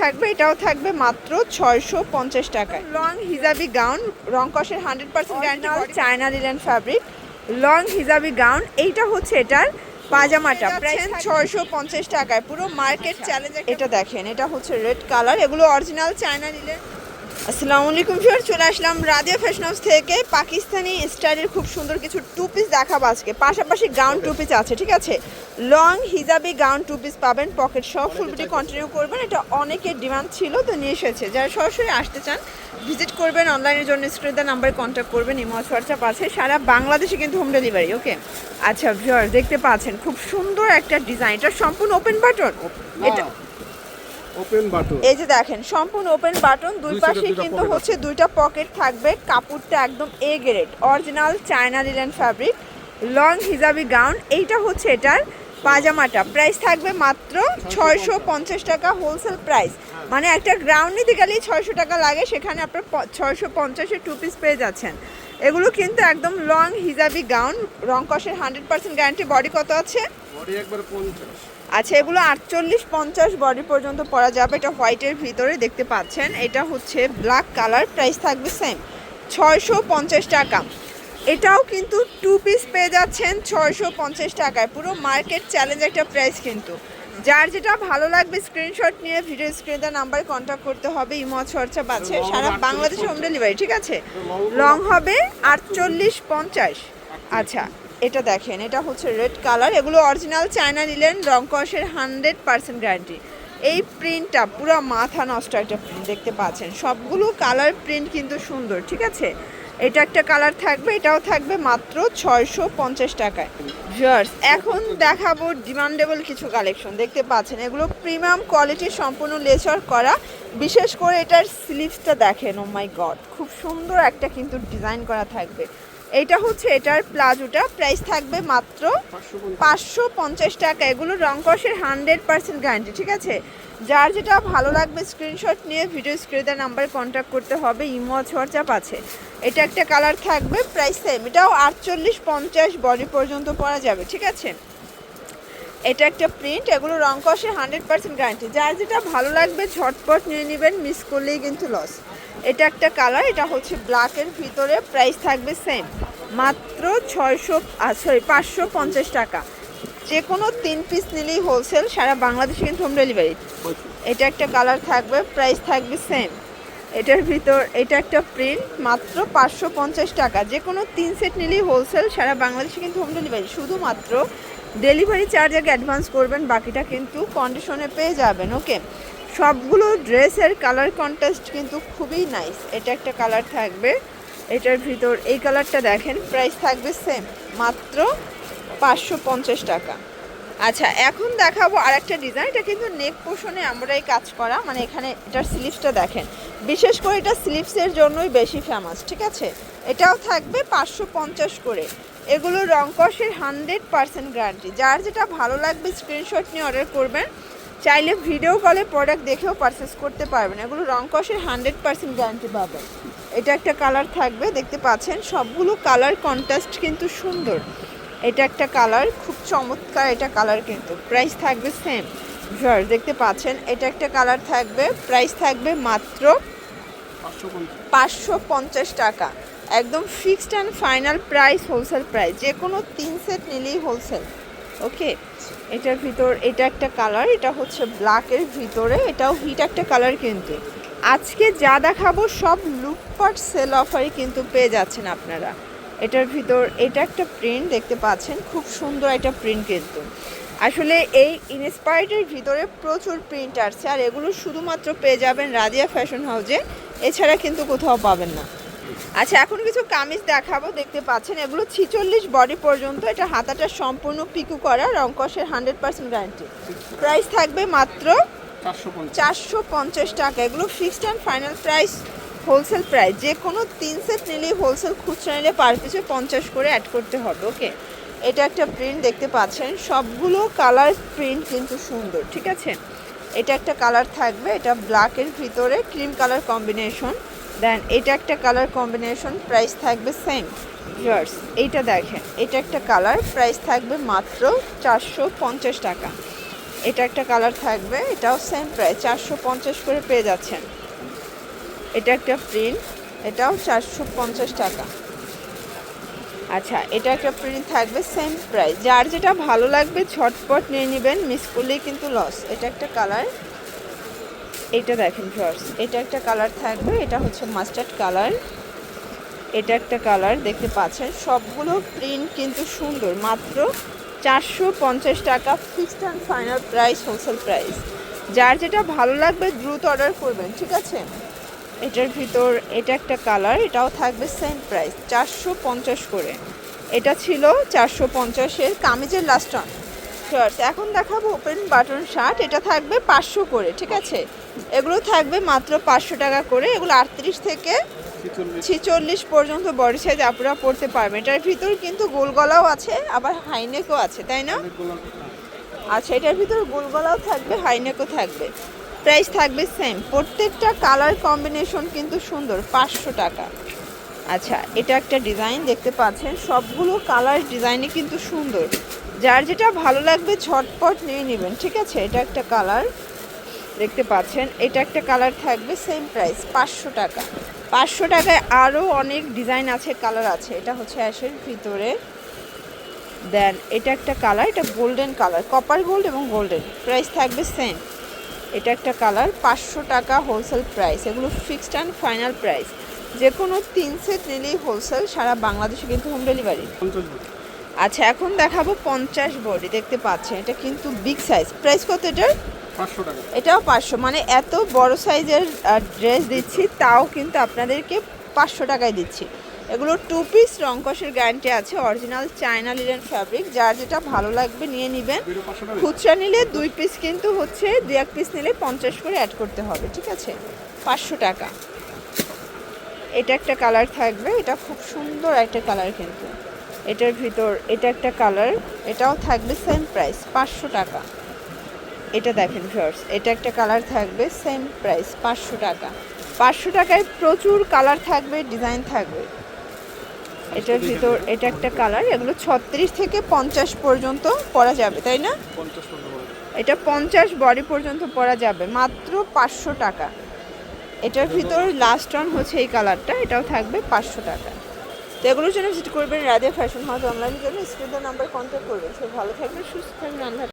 থাকবে এটাও থাকবে মাত্র ছয়শো পঞ্চাশ টাকায়। লং হিজাবি গাউন রং কষের hundred percent guarantee China linen fabric long hijabi gown এইটা হচ্ছে এটার পাজামাটা প্রায় ছয়শো পঞ্চাশ টাকায়। পুরো মার্কেট চ্যালেঞ্জ এটা দেখেন এটা হচ্ছে রেড কালার এগুলো অরিজিনাল চায়না লিলেন আসসালামু আলাইকুম ফিওর চলে আসলাম রাদিয়া ফ্যাশন হাউস থেকে। পাকিস্তানি স্টাইলের খুব সুন্দর কিছু টু পিস দেখাবো আজকে। পাশাপাশি গাউন টু পিস আছে ঠিক আছে? লং হিজাবি গাউন টু পিস পাবেন পকেট সব ফুলবিটি কন্টিনিউ করবেন। এটা অনেকের ডিমান্ড ছিল তো নিয়ে এসেছে। যারা সরাসরি আসতে চান ভিজিট করবেন অনলাইনের জন্য স্ক্রিনের নাম্বারে কন্ট্যাক্ট করবেন ইমজ হোয়াটসঅ্যাপ আছে। সারা বাংলাদেশে কিন্তু হোম ডেলিভারি ওকে আচ্ছা ভিওর দেখতে পাচ্ছেন খুব সুন্দর একটা ডিজাইন এটা সম্পূর্ণ ওপেন বাটন এটা ওপেন বাটন এই যে দেখেন সম্পূর্ণ ওপেন বাটন দুই পাশে কিন্তু হচ্ছে দুইটা পকেট থাকবে কাপড়টা একদম A grade original China linen fabric long hijabi gown এইটা হচ্ছে এটার পাজামাটা। প্রাইস থাকবে মাত্র ছয়শো পঞ্চাশ টাকা হোলসেল প্রাইস মানে একটা গ্রাউন্ড নিতে গেলেই ছয়শো টাকা লাগে সেখানে আপনার ছয়শো পঞ্চাশের টু পিস পেয়ে যাচ্ছেন। এগুলো কিন্তু একদম লং হিজাবি গাউন রং কষের হান্ড্রেড পার্সেন্ট গ্যারান্টি বডি কত আছে? বডি একবার পঞ্চাশ। আচ্ছা এগুলো আটচল্লিশ পঞ্চাশ বডি পর্যন্ত পরা যাবে। এটা হোয়াইটের ভিতরে দেখতে পাচ্ছেন। এটা হচ্ছে ব্ল্যাক কালার প্রাইস থাকবে সেম ছয়শো পঞ্চাশ টাকা। এটাও কিন্তু টু পিস পেয়ে যাচ্ছেন ছয়শো পঞ্চাশ টাকায়। পুরো মার্কেট চ্যালেঞ্জ একটা প্রাইস কিন্তু। যার যেটা ভালো লাগবে স্ক্রিনশট নিয়ে ভিডিও স্ক্রিনে নাম্বারে কন্ট্যাক্ট করতে হবে ইমো হোয়াটসঅ্যাপ আছে। সারা বাংলাদেশে হোম ডেলিভারি ঠিক আছে? লং হবে আটচল্লিশ পঞ্চাশ। আচ্ছা এটা দেখেন, এটা হচ্ছে রেড কালার এগুলো অরিজিনাল চায়না নিলেন, রং কষের হান্ড্রেড পার্সেন্ট গ্যারান্টি এই প্রিন্টটা পুরো মাথা নষ্ট একটা প্রিন্ট দেখতে পাচ্ছেন? সবগুলো কালার প্রিন্ট কিন্তু সুন্দর, ঠিক আছে? এটা একটা কালার থাকবে, এটাও থাকবে মাত্র ছয়শো পঞ্চাশ টাকায়। ভিউয়ার্স এখন দেখাবো ডিমান্ডেবল কিছু কালেকশন দেখতে পাচ্ছেন? এগুলো প্রিমিয়াম কোয়ালিটির সম্পূর্ণ লেচার করা, বিশেষ করে এটার স্লিভসটা দেখেন ও মাই গড খুব সুন্দর একটা কিন্তু ডিজাইন করা থাকবে। এটা হচ্ছে এটার প্লাজোটা। প্রাইস থাকবে মাত্র পাঁচশো পঞ্চাশ টাকা। এগুলো রং কষের হান্ড্রেড পার্সেন্ট গ্যারান্টি ঠিক আছে? যার যেটা ভালো লাগবে স্ক্রিনশট নিয়ে ভিডিও স্ক্রিনের নাম্বারে কন্ট্যাক্ট করতে হবে, ইমো হোয়াটসঅ্যাপ আছে। এটা একটা কালার থাকবে প্রাইস সেম এটাও আটচল্লিশ পঞ্চাশ বডি পর্যন্ত পরা যাবে, ঠিক আছে? এটা একটা প্রিন্ট এগুলো রং হান্ড্রেড পার্সেন্ট গ্যারান্টি যার যেটা ভালো লাগবে, ঝটপট নিয়ে নেবেন মিস করলেই কিন্তু লস এটা একটা কালার, এটা হচ্ছে ব্ল্যাকের ভিতরে প্রাইস থাকবে সেম মাত্র ছয়শো সরি পাঁচশো পঞ্চাশ টাকা। যে কোনো তিন পিস নিলেই হোলসেল সারা বাংলাদেশে কিন্তু হোম ডেলিভারি এটা একটা কালার থাকবে প্রাইস থাকবে সেম এটার ভিতর, এটা একটা প্রিন্ট মাত্র পাঁচশো পঞ্চাশ টাকা। যে কোনো তিন সেট নিলেই হোলসেল সারা বাংলাদেশে কিন্তু হোম ডেলিভারি শুধুমাত্র ডেলিভারি চার্জ আগে অ্যাডভান্স করবেন, বাকিটা কিন্তু কন্ডিশনে পেয়ে যাবেন ওকে সবগুলো ড্রেসের কালার কন্ট্রাস্ট কিন্তু খুবই নাইস এটা একটা কালার থাকবে। এটার ভিতর, এই কালারটা দেখেন প্রাইস থাকবে সেম মাত্র পাঁচশো পঞ্চাশ টাকা। আচ্ছা এখন দেখাবো আর একটা ডিজাইন এটা কিন্তু নেক পোষণে আমরাই কাজ করা মানে এখানে এটার স্লিভসটা দেখেন। বিশেষ করে এটা স্লিভসের জন্যই বেশি ফেমাস ঠিক আছে? এটাও থাকবে পাঁচশো পঞ্চাশ করে। এগুলো রং কষের হান্ড্রেড পার্সেন্ট গ্যারান্টি যার যেটা ভালো লাগবে স্ক্রিনশট নিয়ে অর্ডার করবেন। চাইলে ভিডিও কলে প্রোডাক্ট দেখেও পারচেস করতে পারবেন। এগুলো রং কষের হান্ড্রেড পার্সেন্ট গ্যারান্টি পাবেন এটা একটা কালার থাকবে, দেখতে পাচ্ছেন? সবগুলো কালার কন্ট্রাস্ট কিন্তু সুন্দর। এটা একটা কালার খুব চমৎকার এটা কালার কিন্তু। প্রাইস থাকবে সেম ভিউয়ার দেখতে পাচ্ছেন? এটা একটা কালার থাকবে প্রাইস থাকবে মাত্র পাঁচশো পঞ্চাশ টাকা। একদম fixed and final price wholesale price যে কোনো তিন সেট নিলেই হোলসেল ওকে এটার ভিতর, এটা একটা কালার এটা হচ্ছে ব্ল্যাকের ভিতরে, এটাও হিট একটা কালার কিন্তু। আজকে যা দেখাবো সব লুটপাট সেল অফারই কিন্তু পেয়ে যাচ্ছেন আপনারা। এটার ভিতর, এটা একটা প্রিন্ট দেখতে পাচ্ছেন, খুব সুন্দর একটা প্রিন্ট কিন্তু। আসলে এই ইনস্পায়ার্ডের ভিতরে প্রচুর প্রিন্ট আসছে, আর এগুলো শুধুমাত্র পেয়ে যাবেন রাজিয়া ফ্যাশন হাউজে এছাড়া কিন্তু কোথাও পাবেন না। আচ্ছা এখন কিছু কামিজ দেখাবো দেখতে পাচ্ছেন এগুলো ছিচল্লিশ বডি পর্যন্ত এটা হাতাটা সম্পূর্ণ পিকু করা রংকসের হান্ড্রেড পার্সেন্ট গ্যারান্টি। প্রাইস থাকবে মাত্র চারশো পঞ্চাশ। টাকা। এগুলো fixed and final price wholesale price যে কোনো তিন সেট নিলেই হোলসেল খুচরা নিলে পার পিছু পঞ্চাশ করে অ্যাড করতে হবে ওকে এটা একটা প্রিন্ট দেখতে পাচ্ছেন সবগুলো কালার প্রিন্ট কিন্তু সুন্দর ঠিক আছে? এটা একটা কালার থাকবে এটা ব্ল্যাকের ভিতরে ক্রিম কালার কম্বিনেশন দেন এটা একটা কালার কম্বিনেশন প্রাইস থাকবে সেম ইয়ার্স এইটা দেখেন, এটা একটা কালার প্রাইস থাকবে মাত্র চারশো পঞ্চাশ টাকা। এটা একটা কালার থাকবে, এটাও সেম প্রাইস চারশো পঞ্চাশ করে পেয়ে যাচ্ছেন। এটা একটা প্রিন্ট এটাও চারশো পঞ্চাশ টাকা। আচ্ছা এটা একটা প্রিন্ট থাকবে সেম প্রাইস যার যেটা ভালো লাগবে, ঝটপট নিয়ে নেবেন মিস করলেই কিন্তু লস এটা একটা কালার এটা দেখেন ফার্স এটা একটা কালার থাকবে, এটা হচ্ছে মাস্টার্ড কালার এটা একটা কালার দেখতে পাচ্ছেন, সবগুলো প্রিন্ট কিন্তু সুন্দর, মাত্র চারশো পঞ্চাশ টাকা fixed and final price wholesale price যার যেটা ভালো লাগবে দ্রুত অর্ডার করবেন, ঠিক আছে? এটার ভিতর এটা একটা কালার এটাও থাকবে সেম প্রাইস চারশো পঞ্চাশ করে। এটা ছিল চারশো পঞ্চাশের কামিজের লাস্ট অন এখন দেখাবো ওপেন বাটন শার্ট এটা থাকবে পাঁচশো করে, ঠিক আছে? এগুলো থাকবে মাত্র পাঁচশো টাকা করে। এগুলো আটত্রিশ থেকে ছিচল্লিশ পর্যন্ত বডি সাইজ আপনারা পড়তে পারবেন এটার ভিতর কিন্তু গোল গলাও আছে, আবার হাইনেকও আছে, তাই না? আচ্ছা এটার ভিতর গোল গলাও থাকবে হাইনেকও থাকবে। প্রাইস থাকবে সেম প্রত্যেকটা কালার কম্বিনেশন কিন্তু সুন্দর, পাঁচশো টাকা। আচ্ছা এটা একটা ডিজাইন দেখতে পাচ্ছেন। সবগুলো কালার ডিজাইনই কিন্তু সুন্দর। যার যেটা ভালো লাগবে ঝটপট নিয়ে নেবেন, ঠিক আছে? এটা একটা কালার দেখতে পাচ্ছেন। এটা একটা কালার থাকবে সেম প্রাইস পাঁচশো টাকা। পাঁচশো টাকায় আরও অনেক ডিজাইন আছে কালার আছে। এটা হচ্ছে অ্যাশের ভিতরে। দেন এটা একটা কালার এটা গোল্ডেন কালার কপার গোল্ড এবং গোল্ডেন প্রাইস থাকবে সেম এটা একটা কালার পাঁচশো টাকা হোলসেল প্রাইস এগুলো ফিক্সড অ্যান্ড ফাইনাল প্রাইস যে কোনো তিন সেট নিলেই হোলসেল সারা বাংলাদেশে কিন্তু হোম ডেলিভারি আচ্ছা এখন দেখাবো পঞ্চাশ বডি। দেখতে পাচ্ছেন এটা কিন্তু বিগ সাইজ প্রাইস কত এটার? এটাও পাঁচশো। মানে এত বড় সাইজের ড্রেস দিচ্ছি তাও কিন্তু আপনাদেরকে পাঁচশো টাকায় দিচ্ছি। এগুলো টু পিস রংকসের গ্যারান্টি আছে অরিজিনাল চায়না লিলেন ফ্যাব্রিক যার যেটা ভালো লাগবে নিয়ে নেবেন। খুচরা নিলে দুই পিস কিন্তু হচ্ছে দু এক পিস নিলে পঞ্চাশ করে অ্যাড করতে হবে ঠিক আছে? পাঁচশো টাকা। এটা একটা কালার থাকবে এটা খুব সুন্দর একটা কালার কিন্তু। এটার ভিতর এটা একটা কালার এটাও থাকবে সেম প্রাইস পাঁচশো টাকা। এটা দেখেন ভিউয়ার্স এটা একটা কালার থাকবে সেম প্রাইস পাঁচশো টাকা। পাঁচশো টাকায় প্রচুর কালার থাকবে ডিজাইন থাকবে। এটার ভিতর এটা একটা কালার এগুলো ছত্রিশ থেকে পঞ্চাশ পর্যন্ত পরা যাবে তাই না? এটা পঞ্চাশ বডি পর্যন্ত পরা যাবে মাত্র পাঁচশো টাকা। এটার ভিতর লাস্ট অন হচ্ছে এই কালারটা এটাও থাকবে পাঁচশো টাকা। তো এগুলোর জন্য ভিজিট করবেন রাধে ফ্যাশন হাউস অনলাইনের জন্য স্ক্রিনের নাম্বার কন্ট্যাক্ট করবেন। সব ভালো থাকবেন সুস্থ থাকবেন আল্লাহ।